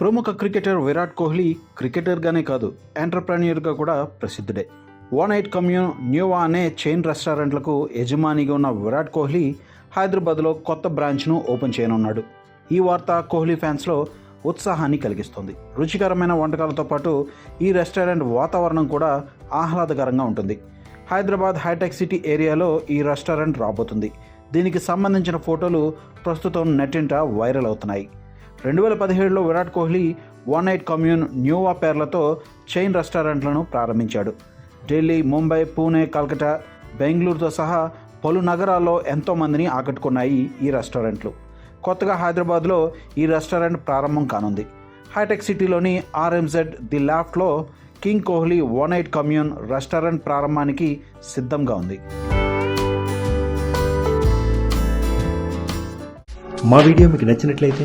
ప్రముఖ క్రికెటర్ విరాట్ కోహ్లీ క్రికెటర్గానే కాదు ఎంటర్ప్రెన్యూర్గా కూడా ప్రసిద్ధుడే. One eight Commune Nueva chain chain రెస్టారెంట్లకు యజమానిగా ఉన్న విరాట్ కోహ్లీ హైదరాబాద్లో కొత్త బ్రాంచ్ను ఓపెన్ చేయనున్నాడు. ఈ వార్త కోహ్లీ ఫ్యాన్స్లో ఉత్సాహాన్ని కలిగిస్తుంది. రుచికరమైన వంటకాలతో పాటు ఈ రెస్టారెంట్ వాతావరణం కూడా ఆహ్లాదకరంగా ఉంటుంది. హైదరాబాద్ హైటెక్ సిటీ ఏరియాలో ఈ రెస్టారెంట్ రాబోతుంది. దీనికి సంబంధించిన ఫోటోలు ప్రస్తుతం నెట్టింట వైరల్ అవుతున్నాయి. రెండు వేల పదిహేడులో Virat Kohli one eight commune Nueva పేర్లతో చైన్ రెస్టారెంట్లను ప్రారంభించాడు. ఢిల్లీ ముంబై పూణే కల్కటా బెంగళూరుతో సహా పలు నగరాల్లో ఎంతోమందిని ఆకట్టుకున్నాయి ఈ రెస్టారెంట్లు. కొత్తగా హైదరాబాద్లో ఈ రెస్టారెంట్ ప్రారంభం కానుంది. హైటెక్ సిటీలోని RMZ the లాఫ్ట్లో king Kohli one eight Commune restaurant ప్రారంభానికి సిద్ధంగా ఉంది. మా వీడియో మీకు నచ్చినట్లయితే